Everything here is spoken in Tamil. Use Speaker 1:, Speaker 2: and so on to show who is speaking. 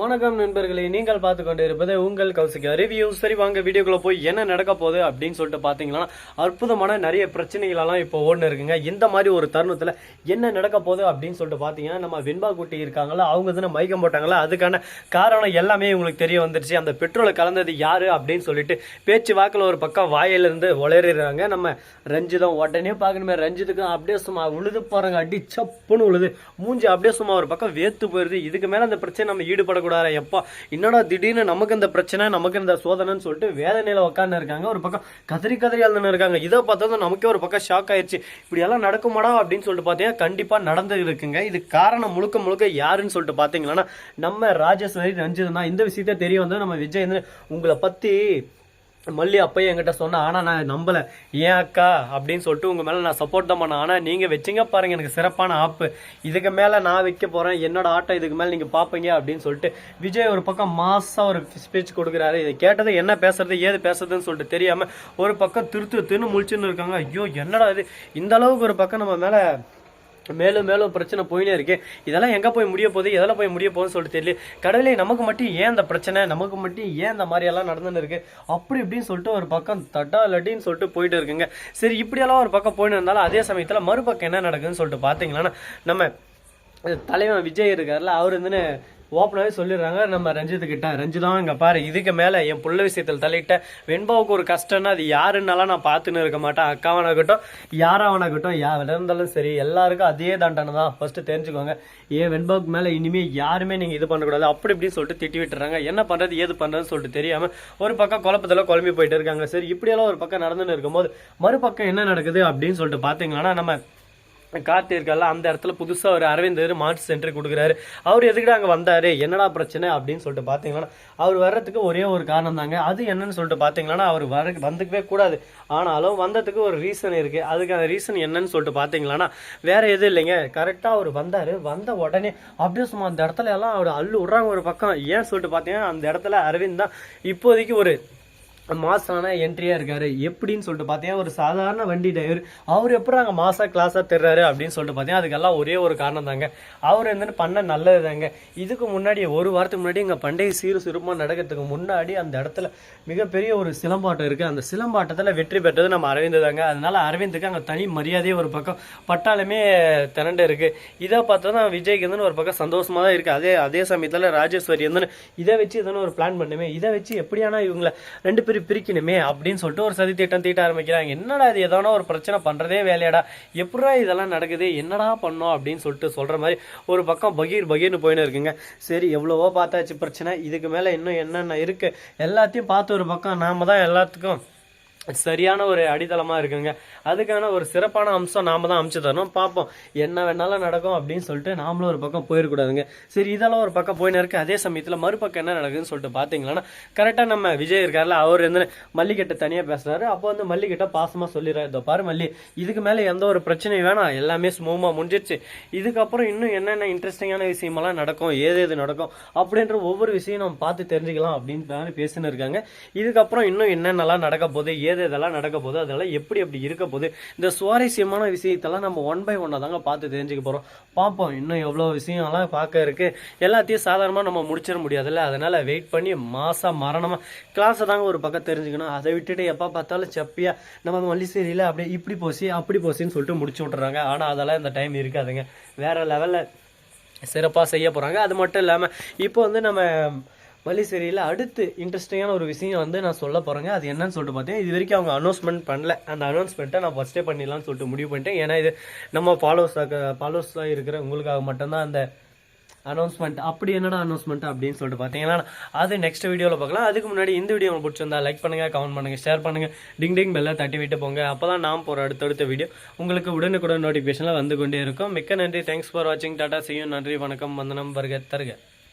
Speaker 1: வணக்கம் நண்பர்களே நீங்கள் பார்த்து கொண்டு இருப்பது உங்கள் கௌசிகா ரிவ்யூ சரி வாங்க வீடியோக்குள்ள போய் என்ன நடக்க போகுது அப்படின்னு சொல்லிட்டு பார்த்தீங்கன்னா அற்புதமான நிறைய பிரச்சனைகளெல்லாம் இப்போ ஓடுன்னு இருக்குங்க. இந்த மாதிரி ஒரு தருணத்தில் என்ன நடக்க போகுது அப்படின்னு சொல்லிட்டு பார்த்தீங்கன்னா நம்ம வெண்பா குட்டி இருக்காங்களா அவங்க தானே மயக்கம் போட்டாங்களா அதுக்கான காரணம் எல்லாமே உங்களுக்கு தெரிய வந்துருச்சு. அந்த பெட்ரோலை கலந்தது யாரு அப்படின்னு சொல்லிட்டு பேச்சு வாக்கில் ஒரு பக்கம் வாயிலிருந்து உளறிடுறாங்க நம்ம ரஞ்சிதம் உடனே பார்க்கணுமே ரஞ்சித்துக்கு அப்படியே சும்மா உழுது போறாங்க அடி சப்புன்னு உழுது மூஞ்சி அப்படியே சும்மா ஒரு பக்கம் வேத்து போயிருது. இதுக்கு மேலே அந்த பிரச்சனை நம்ம ஈடுபடக்கூடாது. எப்பா என்னடா திடீர்னு நமக்கு இந்த பிரச்சனை நமக்கு இந்த சோதனைன்னு சொல்லிட்டு வேதனையில் உட்காந்து இருக்காங்க. ஒரு பக்கம் கதறி கதறி அழுதுன்னு இருக்காங்க. இதை பார்த்தா நமக்கே ஒரு பக்கம் ஷாக் ஆயிடுச்சு இப்படி எல்லாம் நடக்குமாடா அப்படின்னு சொல்லிட்டு பார்த்தீங்கன்னா கண்டிப்பாக நடந்து இருக்குங்க. இது காரணம் முழுக்க முழுக்க யாருன்னு சொல்லிட்டு பாத்தீங்கன்னா நம்ம ராஜேஸ்வரி ரஞ்சிதனா இந்த விஷயத்த தெரிய வந்து நம்ம விஜய் உங்களை பற்றி மல்லி அப்பயே என்கிட்ட சொன்னா ஆனால் நான் நம்பலை. ஏன் அக்கா? அப்படின்னு சொல்லிட்டு உங்கள் மேலே நான் சப்போர்ட் தான் பண்ணேன். ஆனால் நீங்கள் வச்சீங்க பாருங்கள் எனக்கு சிறப்பான ஆப்பு. இதுக்கு மேலே நான் வைக்க போகிறேன் என்னோட ஆட்டம் இதுக்கு மேலே நீங்கள் பார்ப்பீங்க அப்படின்னு சொல்லிட்டு விஜய் ஒரு பக்கம் மாசா ஒரு ஸ்பீச் கொடுக்குறாரு. இதை கேட்டது என்ன பேசுறது ஏது பேசுறதுன்னு சொல்லிட்டு தெரியாமல் ஒரு பக்கம் திருத்து தின்னு முழிச்சுன்னு இருக்காங்க. ஐயோ என்னடா இது? இந்த அளவுக்கு ஒரு பக்கம் நம்ம மேலே மேலும் மேலும் பிரச்சனை போயினே இருக்கு. இதெல்லாம் எங்கே போய் முடிய போகுது? எதெல்லாம் போய் முடிய போகுதுன்னு சொல்லிட்டு தெரியல. கடவுளே நமக்கு மட்டும் ஏன் இந்த பிரச்சனை? நமக்கு மட்டும் ஏன் இந்த மாதிரியெல்லாம் நடந்துன்னு இருக்கு? அப்படி இப்படின்னு சொல்லிட்டு ஒரு பக்கம் தட்டா லட்டின்னு சொல்லிட்டு போயிட்டு இருக்குங்க. சரி இப்படியெல்லாம் ஒரு பக்கம் போயிட்டு இருந்தாலும் அதே சமயத்தில் மறுபக்கம் என்ன நடக்குதுன்னு சொல்லிட்டு பாத்தீங்கன்னா நம்ம தலைவன் விஜய் இருக்கார்ல அவர் வந்துன்னு ஓப்பனாகவே சொல்லிடுறாங்க நம்ம ரஞ்சித்துக்கிட்ட கிட்ட இங்கே பாரு இதுக்கு மேலே என் புள்ள விஷயத்தில் தலையிட்ட வெண்பாவுக்கு ஒரு கஷ்டம்னா அது யாருன்னாலாம் நான் பார்த்துன்னு இருக்க மாட்டேன். அக்காவனாகட்டும் யாராவனாகட்டும் யா இருந்தாலும் சரி எல்லாருக்கும் அதே தண்டனை தான். ஃபஸ்ட்டு தெரிஞ்சுக்கோங்க ஏன் வெண்பாவுக்கு மேலே இனிமேல் யாருமே நீங்கள் இது பண்ணக்கூடாது. அப்படி இப்படின்னு சொல்லிட்டு திட்டி விட்டுறாங்க. என்ன பண்ணுறது ஏது பண்ணுறதுன்னு சொல்லிட்டு தெரியாமல் ஒரு பக்கம் குழப்பத்தில் குழம்பி போயிட்டு இருக்காங்க. சரி இப்படியெல்லாம் ஒரு பக்கம் நடந்துன்னு இருக்கும்போது மறுபக்கம் என்ன நடக்குது அப்படின்னு சொல்லிட்டு பார்த்தீங்கன்னா நம்ம கார்த்தி இருக்கல அந்த இடத்துல புதுசாக ஒரு அரவிந்தர் மாட்டு சென்டர் கொடுக்குறாரு. அவர் எதுக்கிட்ட அங்கே வந்தாரு? என்னடா பிரச்சனை? அப்படின்னு சொல்லிட்டு பார்த்தீங்கன்னா அவர் வர்றதுக்கு ஒரே ஒரு காரணம் தாங்க அது என்னன்னு சொல்லிட்டு பாத்தீங்கன்னா அவர் வர வந்துக்கவே கூடாது. ஆனாலும் வந்ததுக்கு ஒரு ரீசன் இருக்கு. அதுக்கான ரீசன் என்னன்னு சொல்லிட்டு பாத்தீங்கன்னா வேற எதுவும் இல்லைங்க. கரெக்டாக அவர் வந்தாரு. வந்த உடனே அப்படியே சும்மா அந்த இடத்துல எல்லாம் அவர் அள்ளு விடுறாங்க ஒரு பக்கம். ஏன் சொல்லிட்டு பார்த்தீங்கன்னா அந்த இடத்துல அரவிந்த் தான் இப்போதைக்கு ஒரு மாசான என்ட்ரியாக இருக்காரு. எப்படின்னு சொல்லிட்டு பார்த்தீங்கன்னா ஒரு சாதாரண வண்டி டிரைவர் அவர் எப்படி அங்கே மாசாக கிளாஸாக தெரிறாரு அப்படின்னு சொல்லிட்டு பார்த்தீங்கன்னா அதுக்கெல்லாம் ஒரே ஒரு காரணம் தாங்க. அவர் வந்து பண்ண நல்லது தாங்க. இதுக்கு முன்னாடி ஒரு வாரத்துக்கு முன்னாடி இங்கே பண்டைய சீரு சிறுமா நடக்கிறதுக்கு முன்னாடி அந்த இடத்துல மிகப்பெரிய ஒரு சிலம்பாட்டம் இருக்குது அந்த சிலம்பாட்டத்தில் வெற்றி பெற்றது நம்ம அரவிந்த் தாங்க. அதனால அரவிந்துக்கு அங்கே தனி மரியாதையே ஒரு பக்கம். பட்டாலுமே திரண்டு இருக்கு. இதை பார்த்தா தான் விஜய்க்கு வந்து ஒரு பக்கம் சந்தோஷமாக தான் இருக்குது அதே அதே சமயத்தில் ராஜேஸ்வரி வந்து இதை வச்சு எதனா ஒரு பிளான் பண்ணுமே. இதை வச்சு எப்படியானா இவங்களை ரெண்டு பேரும் பிரிக்கணுமே அப்படின்னு சொல்லிட்டு ஒரு சதி திட்டம் தீட்ட ஆரம்பிக்கிறாங்க. என்னடா இது எதனா ஒரு பிரச்சனை பண்ணுறதே வேலையாடா. எப்படா இதெல்லாம் நடக்குது? என்னடா பண்ணோம் அப்படின்னு சொல்லிட்டு சொல்கிற மாதிரி ஒரு பக்கம் பகீர் பகீர்னு போயின்னு இருக்குங்க. சரி எவ்வளவோ பார்த்தாச்சு பிரச்சனை. இதுக்கு மேலே இன்னும் என்னென்ன இருக்குது எல்லாத்தையும் பார்த்து ஒரு பக்கம் நாம தான் எல்லாத்துக்கும் சரியான ஒரு அடித்தளமாக இருக்குங்க. அதுக்கான ஒரு சிறப்பான அம்சம் நாம தான் அமைச்சு தரணும். பார்ப்போம் என்ன வேணாலும் நடக்கும் அப்படின்னு சொல்லிட்டு நாமளும் ஒரு பக்கம் போயிடக்கூடாதுங்க. சரி இதெல்லாம் ஒரு பக்கம் போயின்னு இருக்கு. அதே சமயத்தில் மறுபக்கம் என்ன நடக்குதுன்னு சொல்லிட்டு பாத்தீங்கன்னா கரெக்டாக நம்ம விஜய் இருக்கார்ல அவர் வந்து மல்லிகிட்ட தனியாக பேசுறாரு. அப்போ வந்து மல்லிகிட்ட பாசமாக சொல்லிடுறாரு இதோ பாரு மல்லி இதுக்கு மேலே எந்த ஒரு பிரச்சனையும் வேணாம். எல்லாமே ஸ்மூமாக முடிஞ்சிருச்சு. இதுக்கப்புறம் இன்னும் என்னென்ன இன்ட்ரெஸ்டிங்கான விஷயமெல்லாம் நடக்கும்? ஏது எது நடக்கும்? அப்படின்ற ஒவ்வொரு விஷயம் நம்ம பார்த்து தெரிஞ்சுக்கலாம் அப்படின்னு பேசின்னு இருக்காங்க. இதுக்கப்புறம் இன்னும் என்னென்னலாம் நடக்க போகுது? ஏது இதெல்லாம் நடக்க போகுது அதெல்லாம் எப்படி எப்படி இருக்க போகுது? இந்த சுவாரஸ்யமான விஷயத்தெல்லாம் நம்ம ஒன் பை ஒன்னாக தாங்க பார்த்து தெரிஞ்சுக்க போகிறோம் பார்ப்போம் இன்னும் எவ்வளோ விஷயம்லாம் பார்க்க இருக்கு. எல்லாத்தையும் சாதாரணமாக நம்ம முடிச்சிட முடியாதுல்ல. அதனால் வெயிட் பண்ணி மாதம் மரணமாக கிளாஸை தாங்க ஒரு பக்கம் தெரிஞ்சுக்கணும். அதை விட்டுட்டு எப்போ பார்த்தாலும் செப்பியாக நம்ம மல்லிசேரியில் அப்படியே இப்படி போசி அப்படி போசின்னு சொல்லிட்டு முடிச்சு விட்றாங்க ஆனால் அதெல்லாம் இந்த டைம் இருக்காதுங்க. வேறு லெவலில் சிறப்பாக செய்ய போகிறாங்க அது மட்டும் இல்லாமல் இப்போ வந்து நம்ம மல்லிசேரியில் அடுத்து இன்ட்ரெஸ்டிங்கான ஒரு விஷயம் வந்து நான் சொல்ல போகிறேங்க அது என்னன்னு சொல்லிட்டு பார்த்தீங்கன்னா இது வரைக்கும் அவங்க அனௌன்ஸ்மெண்ட் பண்ணல. அந்த அனௌன்ஸ்மெண்ட்டை நான் ஃபஸ்ட்டே பண்ணிடலாம்னு சொல்லிட்டு முடிவு பண்ணிட்டேன். ஏன்னா இது நம்ம ஃபாலோவர்ஸ் ஃபாலோவர்ஸாக இருக்கிற உங்களுக்காக மட்டும்தான் அந்த அனௌன்ஸ்மெண்ட் அப்படி என்னடா அனௌன்ஸ்மெண்ட் அப்படின்னு சொல்லிட்டு பார்த்தீங்கன்னா அது நெக்ஸ்ட் வீடியோவில் பார்க்கலாம். அதுக்கு முன்னாடி இந்த வீடியோ உங்களுக்கு பிடிச்சிருந்தா லைக் பண்ணுங்கள் கமெண்ட் பண்ணுங்கள் ஷேர் பண்ணுங்கள் டிங் டிங் பெல்லை தட்டி விட்டு போங்க. அப்பதான் நாம் போகிற அடுத்தடுத்த வீடியோ உங்களுக்கு உடனுக்குடன் நோட்டிஃபிகேஷனில் வந்து கொண்டே இருக்கும். மிக்க நன்றி. தேங்க்ஸ் ஃபார் வாட்சிங் டாட்டா செய்யும் நன்றி வணக்கம். வந்தனம். வருக தருக.